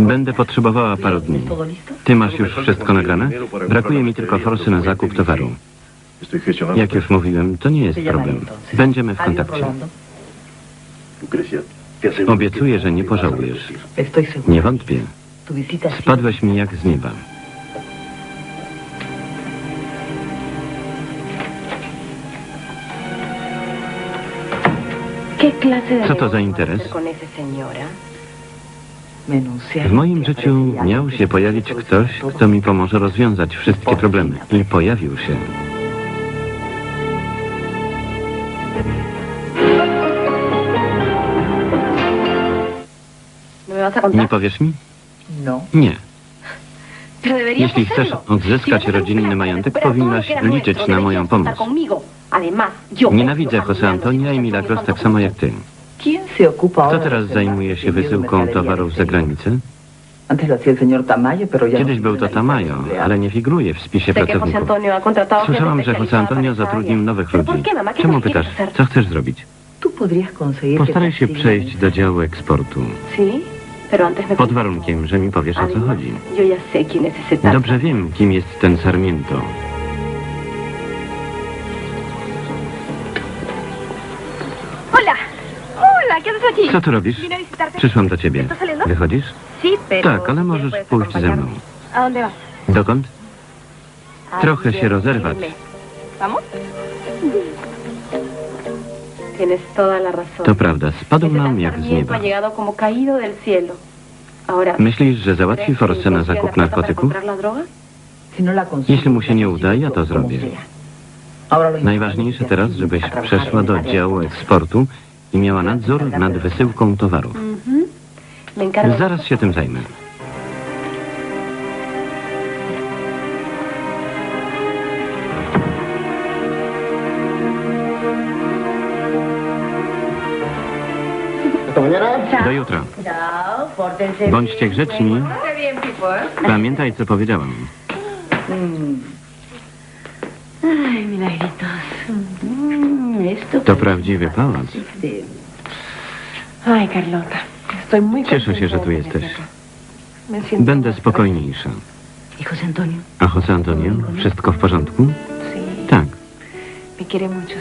Będę potrzebowała paru dni. Ty masz już wszystko nagrane? Brakuje mi tylko forsy na zakup towaru. Jak już mówiłem, to nie jest problem. Będziemy w kontakcie. Obiecuję, że nie pożałujesz. Nie wątpię. Spadłeś mi jak z nieba. ¿Qué clase de Co to za interes? W moim życiu miał się pojawić ktoś, kto mi pomoże rozwiązać wszystkie problemy. I pojawił się. ¿No me vas a Nie powiesz mi? No. Nie. Jeśli chcesz odzyskać rodzinny majątek, powinnaś liczyć na moją pomoc. Nienawidzę Jose Antonia i Milagros tak samo jak ty. ¿Quién se ocupa ahora Kto teraz zajmuje się wysyłką towarów za granicę? No Kiedyś był to Tamayo, ale nie figuruje w spisie José pracowników. Słyszałam, że Jose especializada Antonio zatrudnił nowych ¿Pero ludzi. Czemu pytasz, co chcesz zrobić? Postaraj się przejść do działu eksportu. Pod warunkiem, że mi powiesz o co chodzi. Dobrze wiem, kim jest ten Sarmiento. Co tu robisz? Przyszłam do ciebie. Wychodzisz? Tak, ale ¿me możesz pójść ze mną. ¿A dónde vas? Dokąd? Trochę się rozerwać. To prawda, spadł nam jak z nieba. Myślisz, że załatwi ¿crees que forsę na zakup narkotyków? no Jeśli mu się nie uda, ja to zrobię. Najważniejsze teraz, żebyś przeszła do działu eksportu i miała nadzór nad wysyłką towarów. Encargo. Zaraz się tym zajmę. Do jutra. Bądźcie grzeczni. Pamiętaj, co powiedziałam. Ay, milagritos. To prawdziwy pałac. Ay, Carlota. Estoy muy Cieszę się, że tu jesteś. Będę spokojniejsza. ¿Y José Antonio? A Jose Antonio? Wszystko w porządku? Sí, Tak,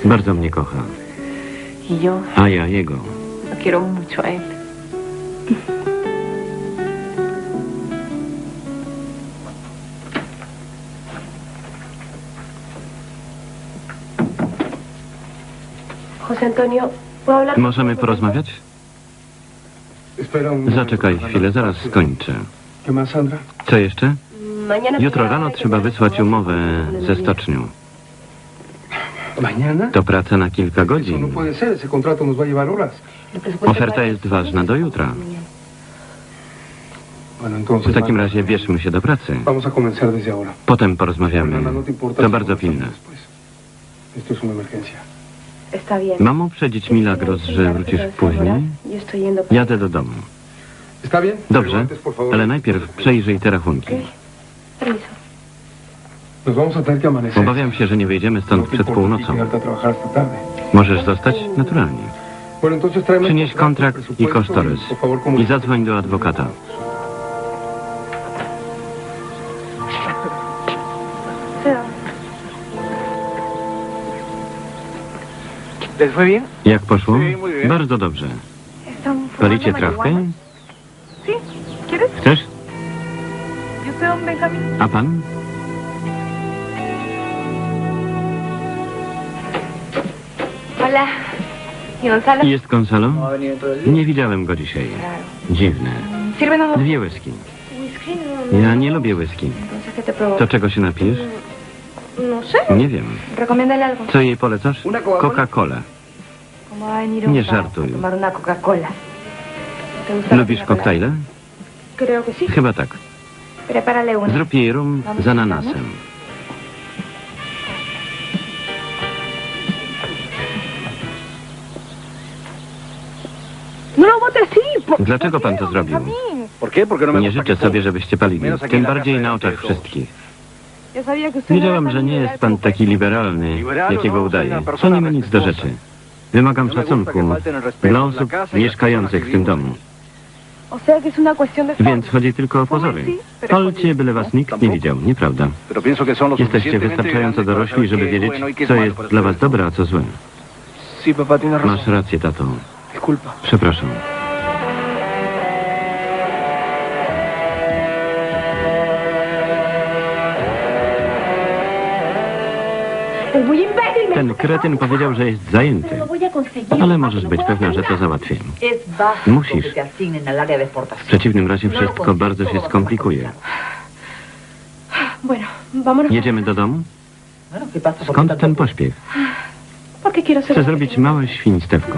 bardzo mnie kocha. Y yo A ja jego. José Antonio, ¿puedo hablar? Możemy porozmawiać? Zaczekaj chwilę, zaraz skończę. Co jeszcze? Jutro rano trzeba wysłać umowę ze stocznią. To praca na kilka no godzin. Oferta jest ważna do jutra. W takim razie bierzmy się do pracy. Potem porozmawiamy. No To bardzo pilne. Esto es una emergencia. Está bien. Mam uprzedzić Milagros, że wrócisz później? Jadę do domu. Dobrze, ale najpierw przejrzyj te rachunki. Obawiam się, że nie wyjdziemy stąd przed północą. tarde. Możesz zostać? Naturalnie. Przynieś kontrakt i presupuesto kosztorys. I zadzwoń do adwokata. Jak poszło? Bardzo dobrze. ¿Están fumando Palicie marihuana? trawkę? Chcesz? A pan? Jest Gonzalo? ¿No? Nie widziałem go dzisiaj. Dziwne. Dwie whisky. Ja nie lubię whisky. To czego się napijesz? No. Nie wiem. Co jej polecasz? Coca-Cola. Coca-Cola. ¿Cómo va a venir un Nie żartuj. Lubisz koktajle? Chyba tak. Zrób jej rum z ananasem. No así. po- Dlaczego pan to zrobił? No Nie życzę sobie, żebyście palili. Tym bardziej na oczach wszystkich. Wiedziałam, że nie jest pan taki liberalny, Liberal, jakiego udaje. persona nie ma nic do rzeczy. Wymagam szacunku dla osób mieszkających w tym domu. Więc chodzi tylko o pozory. Palcie, byle was nikt nie widział, nieprawda. Jesteście wystarczająco dorośli, żeby wiedzieć, co jest dla was dobre, a co złe. Masz rację, tato. Przepraszam. Ten kretyn powiedział, że jest zajęty. Ale możesz być pewna, że to załatwię. Musisz. W przeciwnym razie wszystko bardzo się skomplikuje. Jedziemy do domu? Bueno, ¿qué pasa? ¿Por qué Skąd ten pośpiech? Chcę zrobić małe świństewko.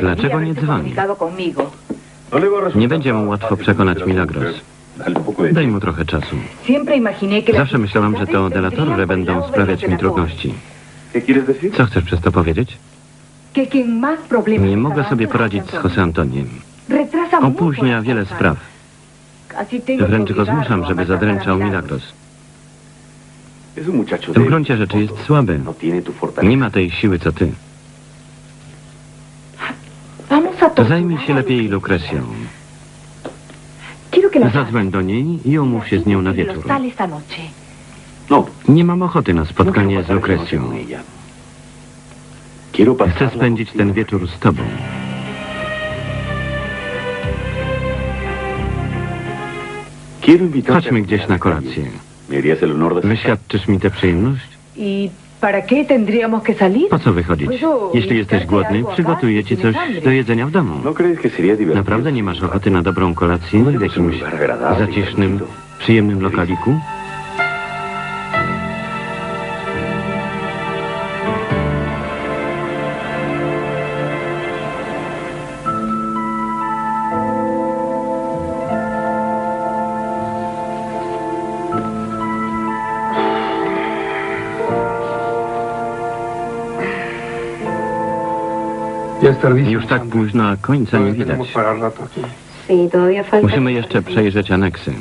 Dlaczego nie dzwoni? No Nie będzie mu łatwo przekonać Milagros. Daj mu trochę czasu. Zawsze myślałam, że to vendrían będą sprawiać mi trudności. Co chcesz przez to powiedzieć? Nie mogę sobie poradzić z. José Antoniem. Opóźnia wiele spraw. Wręcz go zmuszam, żeby zadręczał Milagros. W gruncie rzeczy jest słaby. No fortaleza. Nie ma tej siły co ty. Vamos a To torturar zajmij się lepiej. Lukrecją. Zadzwoń do niej i umów się z nią na wieczór. No, Nie mam ochoty na spotkanie z Lukrecją. Chcę spędzić ten wieczór z tobą. Chodźmy gdzieś na kolację. ¿Me harías el honor de Wyświadczysz mi tę przyjemność? ¿Y para qué tendríamos que salir? Po co wychodzić? Jeśli jesteś głodny, przygotuję ci coś do jedzenia w domu. ¿No? Naprawdę nie masz ochoty na dobrą kolację w jakimś zacisznym, przyjemnym lokaliku? Już tak późno, a końca nie widać. Musimy jeszcze przejrzeć aneksy.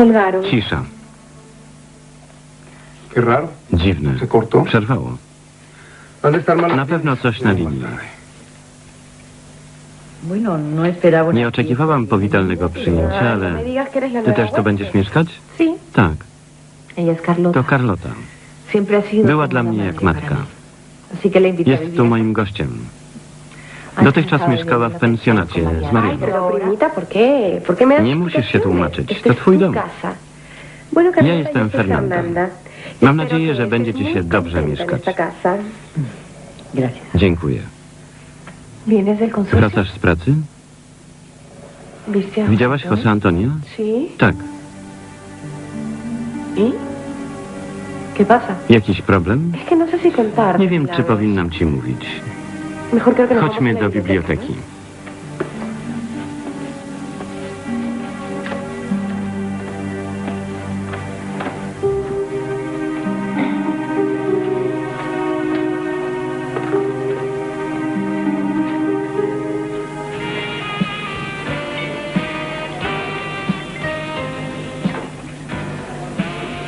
Colgaron. Cisza. Qué raro. Dziwne. Se cortó. Przerwało. Na pewno coś na linii. No. Nie oczekiwałam powitalnego przyjęcia, No ale... eres la Ty też tu będziesz mieszkać? Tak, to Carlota. Była dla mnie jak matka. Jest tu moim gościem. Dotychczas mieszkała w pensjonacie z Marianą. Pero primita, ¿por qué? ¿Por qué me das Nie musisz się tłumaczyć, to twój dom. Ja jestem Fernanda. Mam nadzieję, że estés będzie ci muy się dobrze mieszkać. Dziękuję. Wracasz z pracy? ¿Viste a Widziałaś Antonia? Sí. Tak. ¿Y? Jakiś problem? No. Nie wiem, czy powinnam ci mówić. Chodźmy do biblioteki.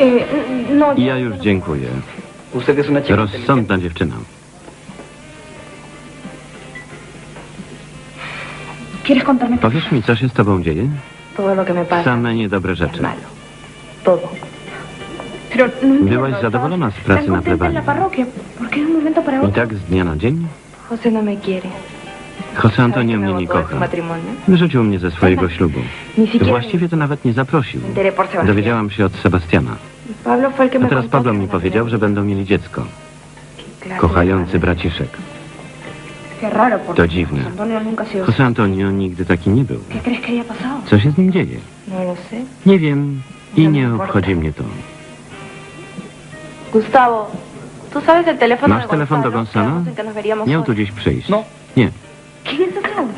Eh, no, Ja już dziękuję. Rozsądna dziewczyna. Powiesz mi, co się z tobą dzieje? Same niedobre rzeczy. no Byłaś zadowolona z pracy na plebanii. parroquia. ¿Por qué de un momento para I tak z dnia na dzień? José no Antonio mnie nie kocha. Wyrzucił mnie ze swojego ślubu. Właściwie to nawet nie zaprosił. Dowiedziałam się od Sebastiana. A teraz Pablo mi powiedział, że będą mieli dziecko. Kochający braciszek. To dziwne. José Antonio nigdy taki nie był. Co się z nim dzieje? No lo sé. Nie wiem i nie obchodzi mnie to. Gustavo, ¿Tú sabes el teléfono Masz telefon do Gonzalo? Miał tu dziś przyjść. No. Nie.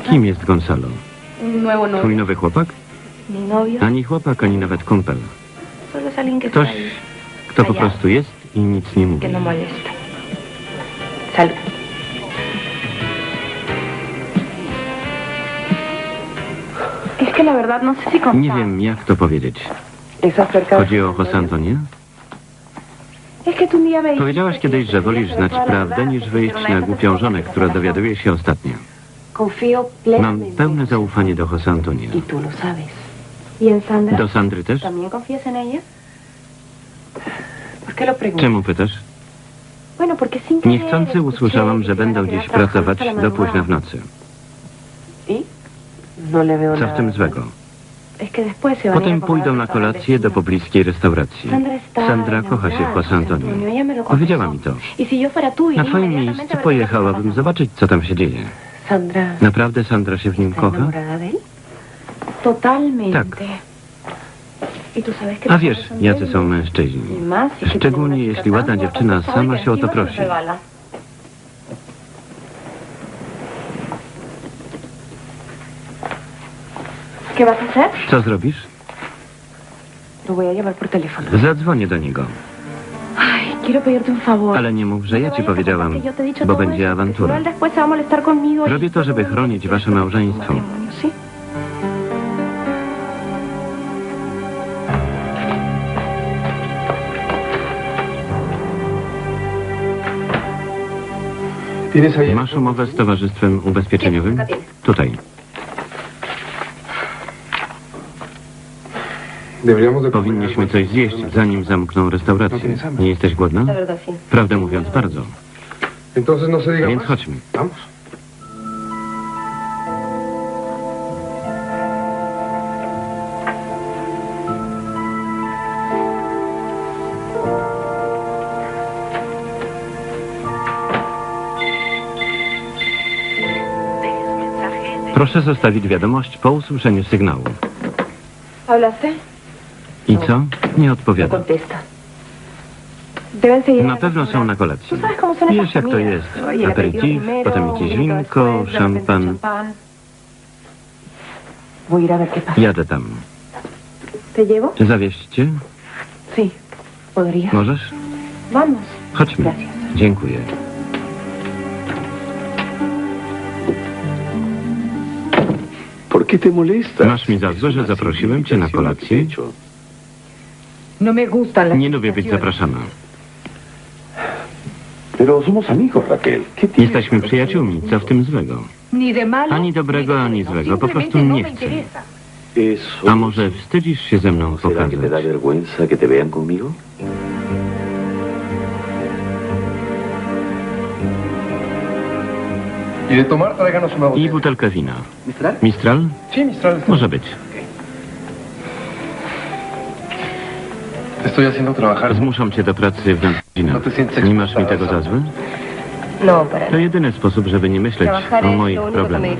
Kim jest Gonzalo? Twój nowy chłopak? Ani chłopak, ani nawet kumpel. Ktoś, kto po prostu jest i nic nie mówi. que no molesta. Salud. Que la verdad no sé si contar. Nie wiem, jak to powiedzieć. Chodzi o José dijiste Powiedziałaś kiedyś, że wolisz znać prawdę, niż wyjść na głupią żonę, która dowiaduje się ostatnio. Mam pełne zaufanie do José Antonia. Y. ¿Y? Do Sandry też? Czemu pytasz? Niechcący usłyszałam, że będą trabajando pracować do późna w nocy. No Co w tym złego? Potem pójdą na kolację do pobliskiej restauracji. Sandra kocha się w de Antonio. Powiedziała mi to. Y Na twoim miejscu pojechałabym zobaczyć, co tam się dzieje. Sandra, Naprawdę Sandra się w nim ¿está kocha? Tak. Y A wiesz, jacy są mężczyźni. Y Szczególnie jeśli ładna dziewczyna sama się o to prosi. ¿Qué vas a hacer? Co zrobisz? Lo voy a llamar por teléfono. Zadzwonię do niego. Ay, quiero pedirte un favor. Ale nie mów, że ja ci powiedziałam, Que yo te he dicho bo będzie awantura. Robię to, żeby chronić wasze małżeństwo. Masz umowę z Towarzystwem Ubezpieczeniowym? Tutaj. Powinniśmy coś zjeść, zanim zamkną restaurację. Nie jesteś głodna? Prawdę mówiąc, bardzo. Więc chodźmy. Proszę zostawić wiadomość po usłyszeniu sygnału. ¿Hablaste? I co? Nie odpowiada. Na pewno są na kolacji. Wiesz jak to jest. Aperitif, potem jakieś winko, szampan. Jadę tam. Zawieźć cię? Możesz? Chodźmy. Dziękuję. Masz mi za złe, że zaprosiłem cię na kolację? Nie lubię być zapraszana. Pero somos amigos, Raquel. ¿Qué tienes? Jesteśmy przyjaciółmi. Co w tym złego? Ani dobrego, ani złego. Po prostu no nie chcę. A może wstydzisz się ze mną ¿No pokazać? Y una I butelkę wina. ¿Mistral? Może być. Te estoy haciendo trabajar. Zmuszam cię do pracy w nadgodzinach. No Nie masz mi tego za złe? No, To jedyny sposób, żeby nie myśleć o moich problemach.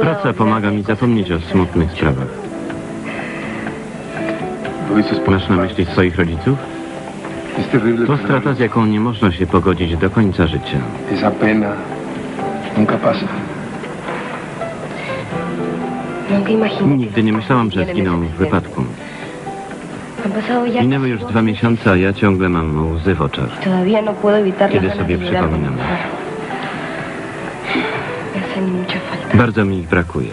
Praca pomaga mi zapomnieć o smutnych sprawach. Masz na myśli swoich rodziców? To strata, z jaką nie można się pogodzić do końca życia. Nigdy nie myślałam, że zginął w wypadku. Minęły już dwa miesiące, a ja ciągle mam łzy w oczach. Kiedy sobie przypominam. Bardzo mi ich brakuje.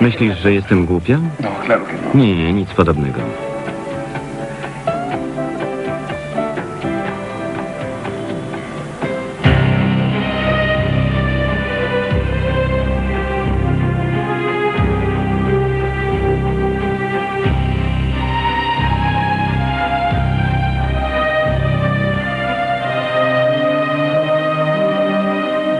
Myślisz, że jestem głupia? No, no. Nie, nic podobnego.